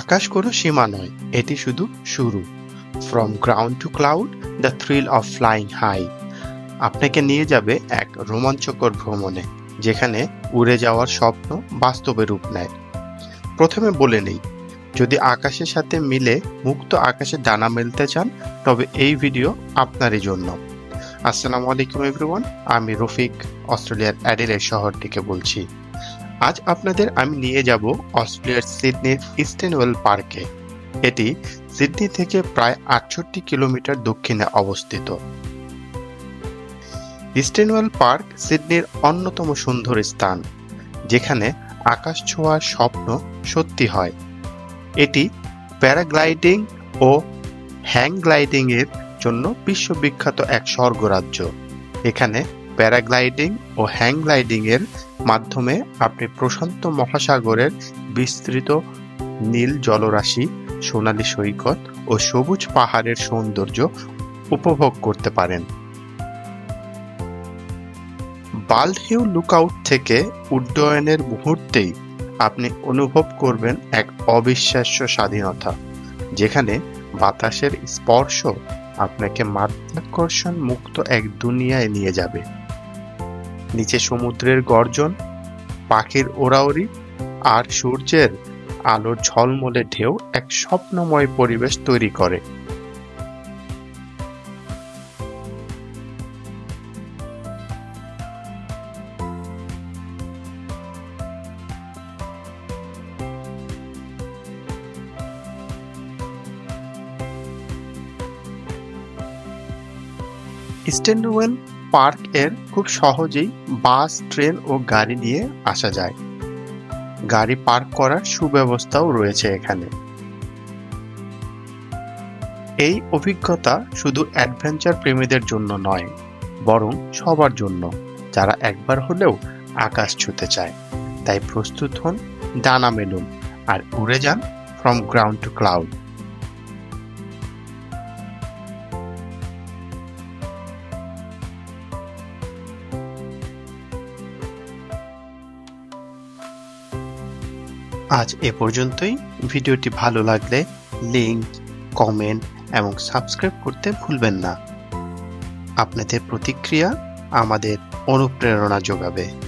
আকাশ কোনো সীমা নয়, এটি শুধু শুরু। From ground to cloud the thrill of flying high আপনাকে নিয়ে যাবে এক রোমাঞ্চকর ভ্রমণে, যেখানে উড়ে যাওয়ার স্বপ্ন বাস্তবে রূপ নেয়। প্রথমে বলে নেই, যদি আকাশের সাথে মিলে মুক্ত আকাশে ডানা মেলতে চান, তবে এই ভিডিও আপনারই জন্য। আসসালামু আলাইকুম এভরিওয়ান আমি রফিক, অস্ট্রেলিয়ার অ্যাডিলেড শহর থেকে বলছি। আজ আপনাদের আমি নিয়ে যাব অস্ট্রেলিয়ার সিডনির ইস্টেনওয়েল পার্কে। এটি সিডনি থেকে প্রায় আটষট্টি কিলোমিটার দক্ষিণে অবস্থিত। ইস্টেনওয়েল পার্ক সিডনির অন্যতম সুন্দর স্থান, যেখানে আকাশ ছোঁয়ার স্বপ্ন সত্যি হয়। এটি প্যারাগ্লাইডিং ও হ্যাং গ্লাইডিং এর জন্য বিশ্ববিখ্যাত এক স্বর্গরাজ্য। এখানে প্যারাগ্লাইডিং ও হ্যাং গ্লাইডিং এর মাধ্যমে আপনি প্রশান্ত মহাসাগরের বিস্তৃত নীল জলরাশি, সোনালী সৈকত ও সবুজ পাহাড়ের সৌন্দর্য উপভোগ করতে পারেন। বাল্ড হিউ লুকআউট থেকে উড্ডয়নের মুহূর্তেই আপনি অনুভব করবেন এক অবিশ্বাস্য স্বাধীনতা, যেখানে বাতাসের স্পর্শ আপনাকে মাধ্যাকর্ষণ মুক্ত এক দুনিয়ায় নিয়ে যাবে। নিচে সমুদ্রের গর্জন, পাখির ওড়াউড়ি আর সূর্যের আলোর ঝলমলে ঢেউ এক স্বপ্নময় পরিবেশ তৈরি করে। স্টেনওয়েল পার্কের খুব সহজেই বাস, ট্রেন ও গাড়ি নিয়ে আসা যায়। গাড়ি পার্ক করার সুব্যবস্থাও রয়েছে এখানে। এই অভিজ্ঞতা শুধু অ্যাডভেঞ্চার প্রেমীদের জন্য নয়, বরং সবার জন্য, যারা একবার হলেও আকাশ ছুতে চায়। তাই প্রস্তুত হন ডানা মেলুন, আর উড়ে যান ফ্রম গ্রাউন্ড টু ক্লাউড আজ এ পর্যন্তই। ভিডিওটি ভালো লাগলে লিঙ্ক কমেন্ট এবং সাবস্ক্রাইব করতে ভুলবেন না। আপনাদের প্রতিক্রিয়া আমাদের অনুপ্রেরণা যোগাবে।